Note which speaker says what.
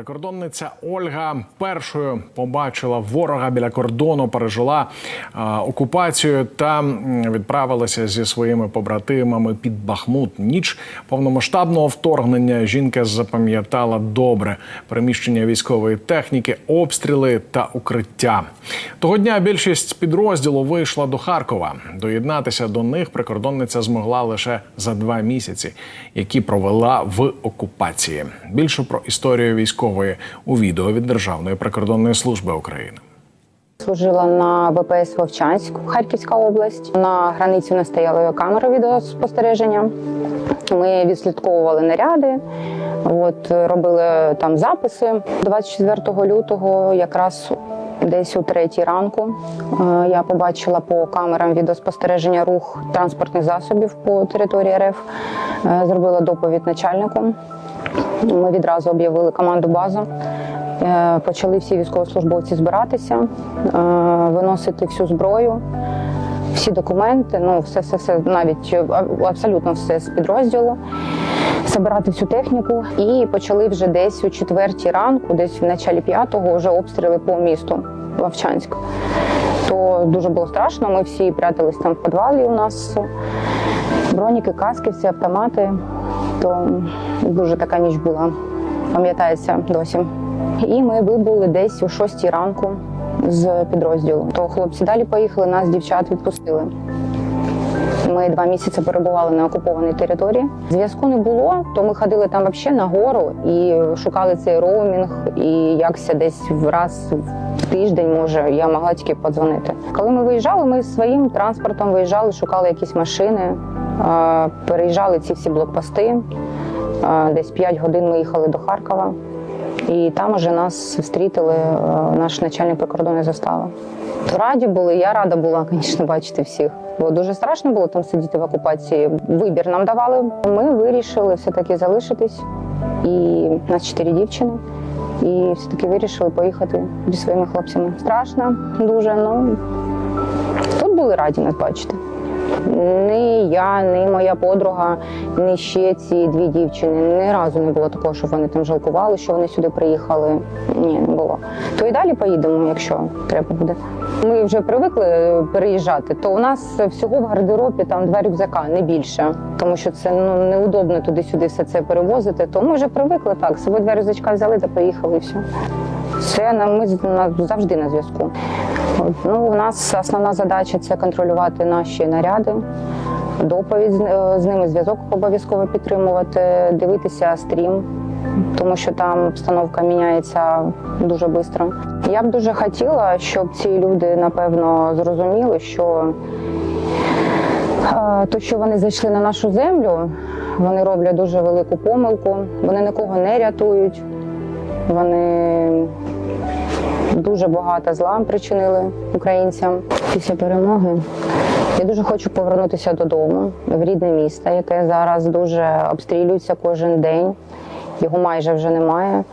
Speaker 1: Прикордонниця Ольга першою побачила ворога біля кордону, пережила е, окупацію та відправилася зі своїми побратимами під Бахмут. Ніч повномасштабного вторгнення жінка запам'ятала добре приміщення військової техніки, обстріли та укриття. Того дня більшість підрозділу вийшла до Харкова. Доєднатися до них прикордонниця змогла лише за два місяці, які провела в окупації. Більше про історію військової у відео від Державної прикордонної служби України.
Speaker 2: Служила на ВПС Вовчанськ, Харківська область. На границі у нас стояли камери відеоспостереження. Ми відслідковували наряди, от, робили там записи. 24 лютого, якраз десь у третій ранку, е, я побачила по камерам відеоспостереження рух транспортних засобів по території РФ. Е, Зробила доповідь начальнику. Ми відразу об'явили команду базу. Е, Почали всі військовослужбовці збиратися, е, виносити всю зброю, всі документи, ну все, все, все, навіть е, абсолютно все з підрозділу, збирати всю техніку. І почали вже десь у четвертій ранку, десь в началі п'ятого, вже обстріли по місту Вовчанськ. То дуже було страшно. Ми всі прятались там в підвалі. У нас броніки, каски, всі автомати. То дуже така ніч була, пам'ятається досі. І ми вибули десь о 6 ранку з підрозділу. То хлопці далі поїхали, нас дівчат відпустили. Ми два місяці перебували на окупованій території. Зв'язку не було, то ми ходили там взагалі на гору і шукали цей роумінг. І якся десь раз в тиждень, може, я могла тільки подзвонити. Коли ми виїжджали, ми своїм транспортом виїжджали, шукали якісь машини, переїжджали ці всі блокпости. Десь 5 годин ми їхали до Харкова. І там уже нас зустріли е, наш начальник прикордонної застави. Раді були, я рада була, звісно, бачити всіх. Бо дуже страшно було там сидіти в окупації. Вибір нам давали. Ми вирішили все-таки залишитись. І у нас чотири дівчини. І все-таки вирішили поїхати зі своїми хлопцями. Страшно, дуже. Ну тут були раді нас бачити. Ні я, ні моя подруга, ні ще ці дві дівчини. Ні разу не було такого, щоб вони там жалкували, що вони сюди приїхали. Ні, не було. То і далі поїдемо, якщо треба буде. Ми вже привикли е, переїжджати, то у нас всього в гардеробі там два рюкзака, не більше. Тому що це ну неудобно туди-сюди все це перевозити. То ми вже привикли так. З собою два рюкзачка взяли та поїхали. і все. Це на- ми завжди на зв'язку. Ну, у нас основна задача це контролювати наші наряди, доповідь з, е, ними, зв'язок обов'язково підтримувати, дивитися стрім, тому що там обстановка міняється дуже швидко. Я б дуже хотіла, щоб ці люди напевно зрозуміли, що е, то, що вони зайшли на нашу землю, вони роблять дуже велику помилку, вони нікого не рятують. Вони дуже багато зла причинили українцям після перемоги. Я дуже хочу повернутися додому в рідне місто, яке зараз дуже обстрілюється кожен день. Його майже вже немає.